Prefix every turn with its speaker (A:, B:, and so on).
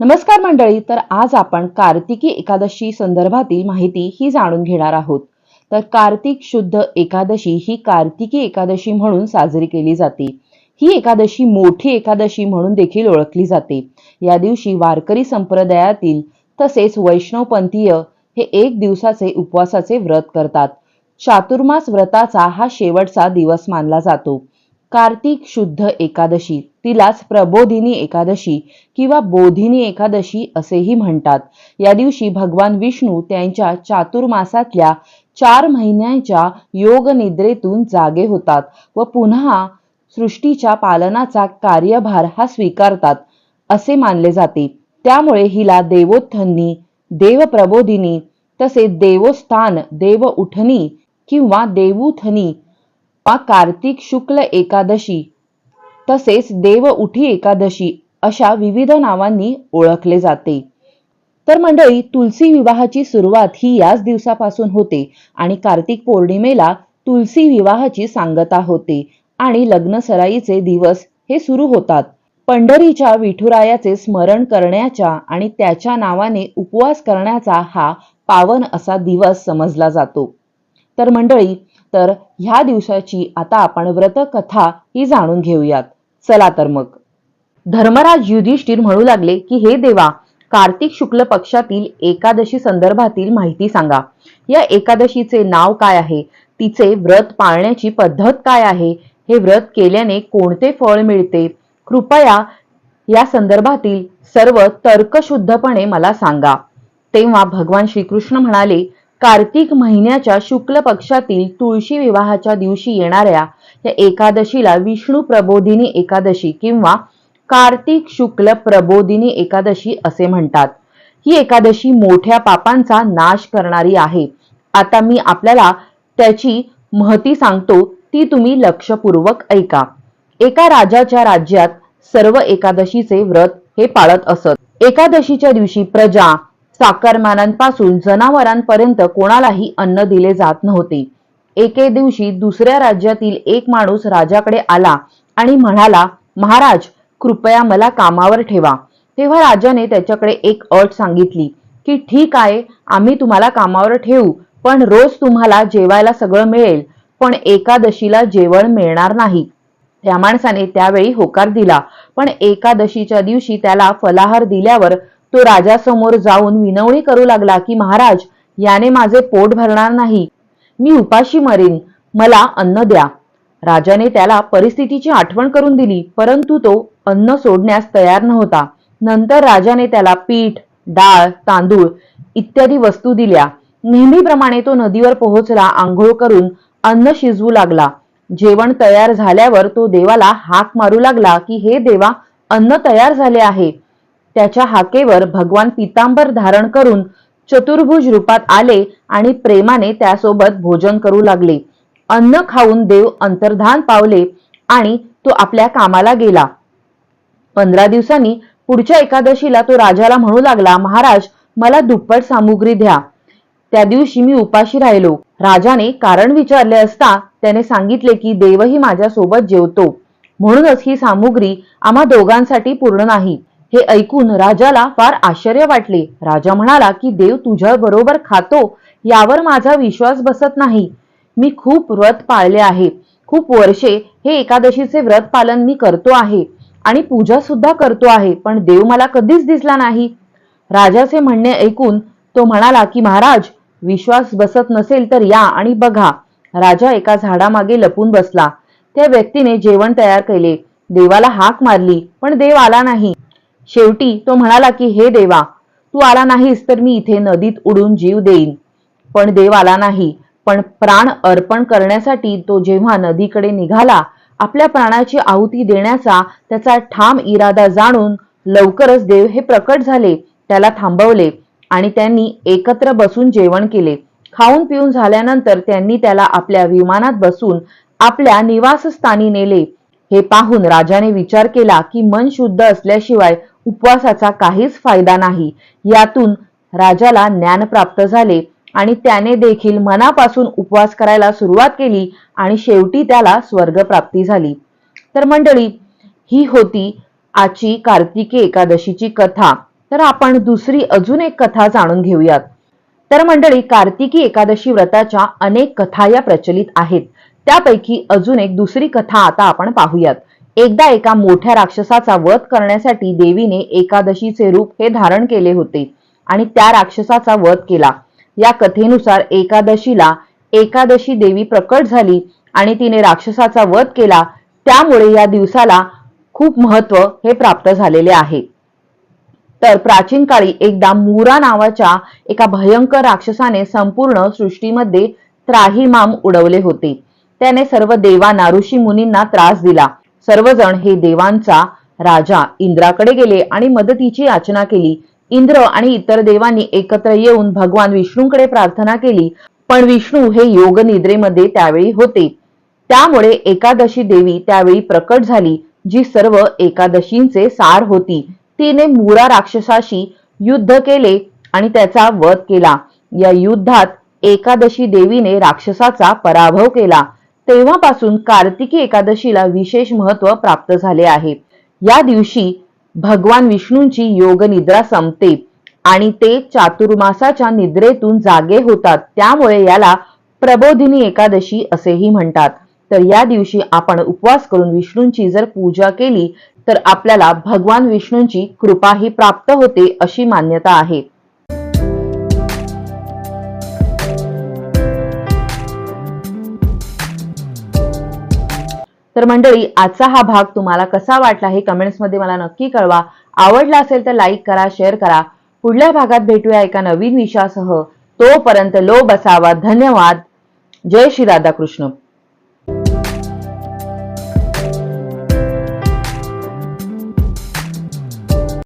A: नमस्कार मंडळी तर आज आपण कार्तिकी एकादशी संदर्भातील माहिती ही जाणून घेणार आहोत. तर कार्तिक शुद्ध एकादशी ही कार्तिकी एकादशी म्हणून साजरी केली जाते. ही एकादशी मोठी एकादशी म्हणून देखील ओळखली जाते. या दिवशी वारकरी संप्रदायातील तसेच वैष्णवपंथीय हे एक दिवसाचे उपवासाचे व्रत करतात. चातुर्मास व्रताचा हा शेवटचा दिवस मानला जातो. कार्तिक शुद्ध एकादशी. तिलाच प्रबोधिनी एकादशी किंवा बोधिनी एकादशी असेही म्हणतात. या दिवशी भगवान विष्णू त्यांच्या चातुर्मासातल्या चार महिन्यांच्या योग निद्रेतून जागे होतात व पुन्हा सृष्टीच्या पालनाचा कार्यभार हा स्वीकारतात असे मानले जाते. त्यामुळे हिला देवोत्थनी देवप्रबोधिनी तसेच देवस्थान देव उठणी किंवा देवूथनी वा कार्तिक शुक्ल एकादशी तसेच देव उठी एकादशी अशा विविध नावांनी ओळखले जाते. तर मंडळी तुलसी विवाहाची सुरुवात ही याच दिवसापासून होते आणि कार्तिक पौर्णिमेला तुलसी विवाहाची सांगता होते आणि लग्न सराईचे दिवस हे सुरू होतात. पंढरीच्या विठुरायाचे स्मरण करण्याच्या आणि त्याच्या नावाने उपवास करण्याचा हा पावन असा दिवस समजला जातो. तर मंडळी तर ह्या दिवसाची आता आपण व्रतकथा ही जाणून घेऊयात. चला तर मग. धर्मराज युधिष्ठिर म्हणू लागले की हे देवा कार्तिक शुक्ल पक्षातील एकादशी संदर्भातील माहिती सांगा. या एकादशीचे नाव काय आहे? तिचे व्रत पाळण्याची पद्धत काय आहे? हे व्रत केल्याने कोणते फळ मिळते? कृपया या संदर्भातील सर्व तर्कशुद्धपणे मला सांगा. तेव्हा भगवान श्रीकृष्ण म्हणाले कार्तिक महिन्याच्या शुक्ल पक्षातील तुळशी विवाहाच्या दिवशी येणाऱ्या या एकादशीला विष्णू प्रबोधिनी एकादशी किंवा कार्तिक शुक्ल प्रबोधिनी एकादशी असे म्हणतात. ही एकादशी मोठ्या पापांचा नाश करणारी आहे. आता मी आपल्याला त्याची महती सांगतो ती तुम्ही लक्षपूर्वक ऐका. एका राजाच्या राज्यात सर्व एकादशीचे व्रत हे पाळत असत. एकादशीच्या दिवशी प्रजा चाकरमानांपासून जनावरांपर्यंत कोणालाही अन्न दिले जात नव्हते. एके दिवशी दुसऱ्या राज्यातील एक माणूस राजाकडे आला आणि म्हणाला महाराज कृपया मला कामावर ठेवा. तेव्हा राजाने त्याच्याकडे एक अट सांगितली की ठीक आहे आम्ही तुम्हाला कामावर ठेवू पण रोज तुम्हाला जेवायला सगळं मिळेल पण एकादशीला जेवण मिळणार नाही. त्या माणसाने त्यावेळी होकार दिला पण एकादशीच्या दिवशी त्याला फलाहार दिल्यावर तो राजासमोर जाऊन विनवणी करू लागला की महाराज याने माझे पोट भरणार नाही. मी उपाशी मरेन. मला अन्न द्या. राजाने त्याला परिस्थितीची आठवण करून दिली परंतु तो अन्न सोडण्यास तयार नव्हता. नंतर राजाने त्याला पीठ डाळ तांदूळ इत्यादी वस्तू दिल्या. नेहमीप्रमाणे तो नदीवर पोहोचला आंघोळ करून अन्न शिजवू लागला. जेवण तयार झाल्यावर तो देवाला हाक मारू लागला की हे देवा अन्न तयार झाले आहे. त्याच्या हाकेवर भगवान पितांबर धारण करून चतुर्भुज रूपात आले आणि प्रेमाने त्यासोबत भोजन करू लागले. अन्न खाऊन देव अंतर्धान पावले आणि तो आपल्या कामाला गेला. पंधरा दिवसांनी पुढच्या एकादशीला तो राजाला म्हणू लागला महाराज मला दुप्पट सामुग्री द्या. त्या दिवशी मी उपाशी राहिलो. राजाने कारण विचारले असता त्याने सांगितले की देवही माझ्या सोबत जेवतो. म्हणूनच ही सामुग्री आम्हा दोघांसाठी पूर्ण नाही. हे ऐकून राजाला फार आश्चर्य वाटले. राजा म्हणाला की देव तुझ्या बरोबर खातो यावर माझा विश्वास बसत नाही. मी खूप व्रत पाळले आहे. खूप वर्षे हे एकादशीचे व्रत पालन मी करतो आहे आणि पूजा सुद्धा करतो आहे पण देव मला कधीच दिसला नाही. राजाचे म्हणणे ऐकून तो म्हणाला की महाराज विश्वास बसत नसेल तर या आणि बघा. राजा एका झाडामागे लपून बसला. त्या व्यक्तीने जेवण तयार केले. देवाला हाक मारली पण देव आला नाही. शेवटी तो म्हणाला की हे देवा तू आला नाहीस तर मी इथे नदीत उडून जीव देईन. पण देव आला नाही. पण प्राण अर्पण करण्यासाठी तो जेव्हा नदीकडे निघाला आपल्या प्राणाची आहुती देण्याचा त्याचा ठाम इरादा जाणून लवकरच देव हे प्रकट झाले त्याला थांबवले आणि त्यांनी एकत्र बसून जेवण केले. खाऊन पिऊन झाल्यानंतर त्यांनी त्याला आपल्या विमानात बसून आपल्या निवासस्थानी नेले. हे पाहून राजाने विचार केला की मन शुद्ध असल्याशिवाय उपवासाचा काहीच फायदा नाही. यातून राजाला ज्ञान प्राप्त झाले आणि त्याने देखील मनापासून उपवास करायला सुरुवात केली आणि शेवटी त्याला स्वर्गप्राप्ती झाली. तर मंडळी ही होती आजची कार्तिकी एकादशीची कथा. तर आपण दुसरी अजून एक कथा जाणून घेऊयात. तर मंडळी कार्तिकी एकादशी व्रताच्या अनेक कथा या प्रचलित आहेत. त्यापैकी अजून एक दुसरी कथा आता आपण पाहूयात. एकदा एका मोठ्या राक्षसाचा वध करण्यासाठी देवीने एकादशीचे रूप हे धारण केले होते आणि त्या राक्षसाचा वध केला. या कथेनुसार एकादशीला एकादशी देवी प्रकट झाली आणि तिने राक्षसाचा वध केला. त्यामुळे या दिवसाला खूप महत्त्व हे प्राप्त झालेले आहे. तर प्राचीन काळी एकदा मुरा नावाच्या एका भयंकर राक्षसाने संपूर्ण सृष्टीमध्ये त्राहिमाम उडवले होते. त्याने सर्व देवांना ऋषी मुनींना त्रास दिला. सर्वजण हे देवांचा राजा इंद्राकडे गेले आणि मदतीची याचना केली. इंद्र आणि इतर देवांनी एकत्र येऊन भगवान विष्णूकडे प्रार्थना केली पण विष्णू हे योग निद्रेमध्ये त्यावेळी होते. त्यामुळे एकादशी देवी त्यावेळी प्रकट झाली जी सर्व एकादशींचे सार होती. तिने मुरा राक्षसाशी युद्ध केले आणि त्याचा वध केला. या युद्धात एकादशी देवीने राक्षसाचा पराभव केला. तेव्हापासून कार्तिकी एकादशीला विशेष महत्त्व प्राप्त झाले आहे. या दिवशी भगवान विष्णूंची योग निद्रा संपते आणि ते चातुर्मासाच्या निद्रेतून जागे होतात. त्यामुळे याला प्रबोधिनी एकादशी असेही म्हणतात. तर या दिवशी आपण उपवास करून विष्णूंची जर पूजा केली तर आपल्याला भगवान विष्णूंची कृपाही प्राप्त होते अशी मान्यता आहे. तर मंडळी आजचा हा भाग तुम्हाला कसा वाटला हे कमेंट्समध्ये मला नक्की कळवा. आवडला असेल तर लाईक करा शेअर करा. पुढल्या भागात भेटूया एका नवीन विषयासह. तोपर्यंत लो बसावा. धन्यवाद. जय श्री राधाकृष्ण.